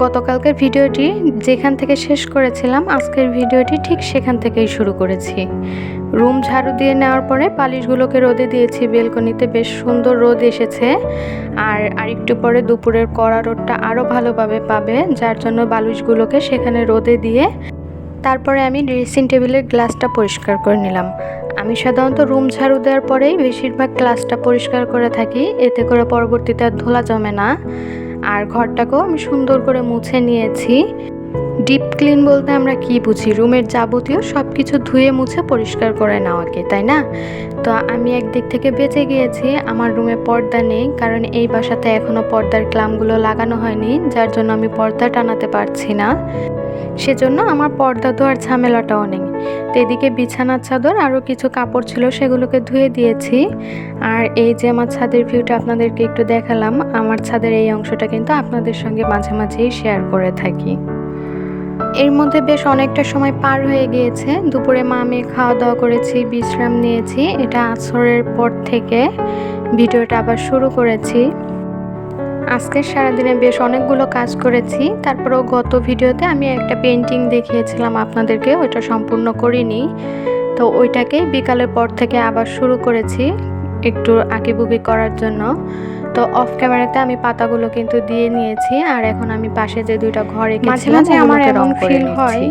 গতকালকের ভিডিওটি যেখান থেকে শেষ করেছিলাম, আজকের ভিডিওটি ঠিক সেখান থেকেই শুরু করেছি। রুম ঝাড়ু দিয়ে নেওয়ার পরে পালিশগুলোকে রোদে দিয়েছি। বেলকনিতে বেশ সুন্দর রোদ এসেছে। আর আরেকটু পরে দুপুরের কড়া রোদটা আরও ভালোভাবে পাবে, যার জন্য বালিশগুলোকে সেখানে রোদে দিয়ে তারপরে আমি ড্রেসিং টেবিলের গ্লাসটা পরিষ্কার করে নিলাম। আমি সাধারণত রুম ঝাড়ু দেওয়ার পরেই বেশিরভাগ গ্লাসটা পরিষ্কার করে থাকি। এতে করে পরবর্তীতে আর ধোলা জমে না। আর ঘরটাকেও আমি সুন্দর করে মুছে নিয়েছি। ডিপ ক্লিন বলতে আমরা কি বুঝি? রুমের যাবতীয় সব কিছু ধুয়ে মুছে পরিষ্কার করে নেওয়াকে, তাই না? তো আমি একদিক থেকে বেঁচে গিয়েছি, আমার রুমে পর্দা নেই, কারণ এই বাসাতে এখনও পর্দার ক্লামগুলো লাগানো হয়নি, যার জন্য আমি পর্দা টানাতে পারছি না। সেজন্য আমার পর্দা ধোয়ার ঝামেলাটাও নেই। এদিকে বিছানার চাদর আরও কিছু কাপড় ছিল সেগুলোকে ধুয়ে দিয়েছি। আর এই যে আমার ছাদের ভিউটা আপনাদেরকে একটু দেখালাম, আমার ছাদের এই অংশটা কিন্তু আপনাদের সঙ্গে মাঝে মাঝেই শেয়ার করে থাকি। এর মধ্যে বেশ অনেকটা সময় পার হয়ে গিয়েছে। দুপুরে মা আমি খাওয়া দাওয়া করেছি, বিশ্রাম নিয়েছি। এটা আছরের পর থেকে ভিডিওটা আবার শুরু করেছি। আজকে সারাদিনে বেশ অনেকগুলো কাজ করেছি। তারপরেও গত ভিডিওতে আমি একটা পেন্টিং দেখিয়েছিলাম আপনাদেরকে ওইটা সম্পূর্ণ করিনি। তো ওইটাকেই বিকালের পর থেকে আবার শুরু করেছি একটু আঁকিবুকি করার জন্য। তো অফ ক্যামেরাতে আমি পাতাগুলো কিন্তু দিয়ে নিয়েছি আর এখন আমি পাশে যে দুইটা ঘরে মাঝে মাঝে আমার এমন ফিল হয়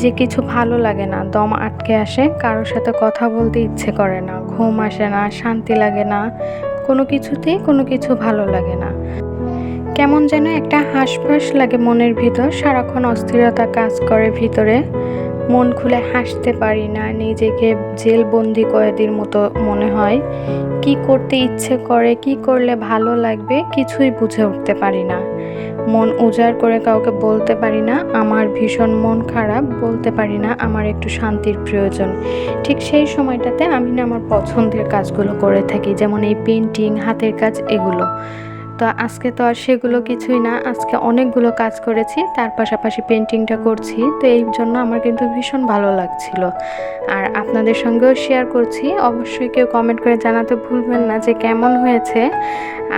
যে কিছু ভালো লাগে না দম আটকে আসে কারোর সাথে কথা বলতে ইচ্ছে করে না ঘুম আসে না শান্তি লাগে না কোনো কিছুতেই কোনো কিছু ভালো লাগে না। কেমন যেন একটা হাঁসফাঁস লাগে মনের ভিতর, সারাক্ষণ অস্থিরতা কাজ করে ভিতরে। মন খুলে হাসতে পারি না, নিজেকে জেলবন্দি কয়েদির মতো মনে হয়। কি করতে ইচ্ছে করে, কি করলে ভালো লাগবে কিছুই বুঝে উঠতে পারি না। মন উজাড় করে কাউকে বলতে পারি না, আমার ভীষণ মন খারাপ, বলতে পারি না আমার একটু শান্তির প্রয়োজন। ঠিক সেই সময়টাতে আমি না আমার পছন্দের কাজগুলো করে থাকি, যেমন এই পেন্টিং হাতের কাজ, এগুলো। তো আজকে তো আর সেগুলো কিছুই না। আজকে অনেকগুলো কাজ করেছি, তার পাশাপাশি পেন্টিংটা করছি। তো এই জন্য আমার কিন্তু ভীষণ ভালো লাগছিল। আর আপনাদের সঙ্গেও শেয়ার করছি। অবশ্যই কেউ কমেন্ট করে জানাতে ভুলবেন না যে কেমন হয়েছে।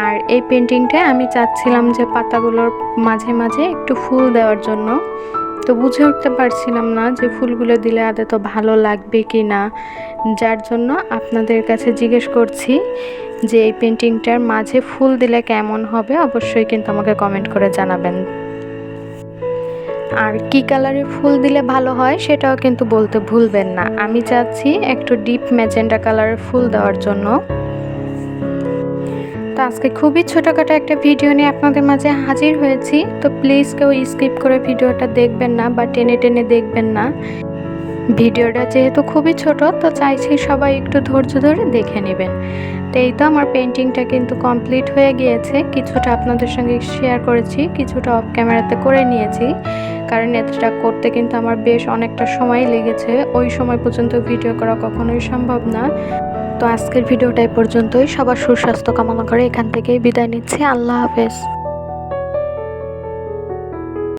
আর এই পেন্টিংটা আমি চাচ্ছিলাম যে পাতাগুলোর মাঝে মাঝে একটু ফুল দেওয়ার জন্য। তো বুঝে উঠতে পারছিলাম না যে ফুলগুলো দিলে আদে তো ভালো লাগবে কি না যার জন্য আপনাদের কাছে জিজ্ঞেস করছি। যে এই পেন্টিংটার মাঝে ফুল দিলে কেমন হবে অবশ্যই কিন্তু আমাকে কমেন্ট করে জানাবেন। আর কি কালারের ফুল দিলে ভালো হয় সেটাও কিন্তু বলতে ভুলবেন না। আমি চাচ্ছি একটু ডিপ ম্যাজেন্ডা কালারের ফুল দেওয়ার জন্য। তো আজকে খুবই ছোটোখাটো একটা ভিডিও নিয়ে আপনাদের মাঝে হাজির হয়েছি। তো প্লিজ কেউ স্কিপ করে ভিডিওটা দেখবেন না বা টেনে টেনে দেখবেন না। ভিডিওটা যেহেতু খুবই ছোট, তো চাইছি সবাই একটু ধৈর্য ধরে দেখে নেবেন। তো এই তো আমার পেন্টিংটা কিন্তু কমপ্লিট হয়ে গিয়েছে। কিছুটা আপনাদের সঙ্গে শেয়ার করেছি, কিছুটা অফ ক্যামেরাতে করে নিয়েছি। কারণ এতটা করতে কিন্তু আমার বেশ অনেকটা সময় লেগেছে। ওই সময় পর্যন্ত ভিডিও করা কখনোই সম্ভব না। তো আজকের ভিডিওটা পর্যন্তই। সবার সুস্বাস্থ্য কামনা করে এখান থেকেই বিদায় নিচ্ছি। আল্লাহ হাফেজ।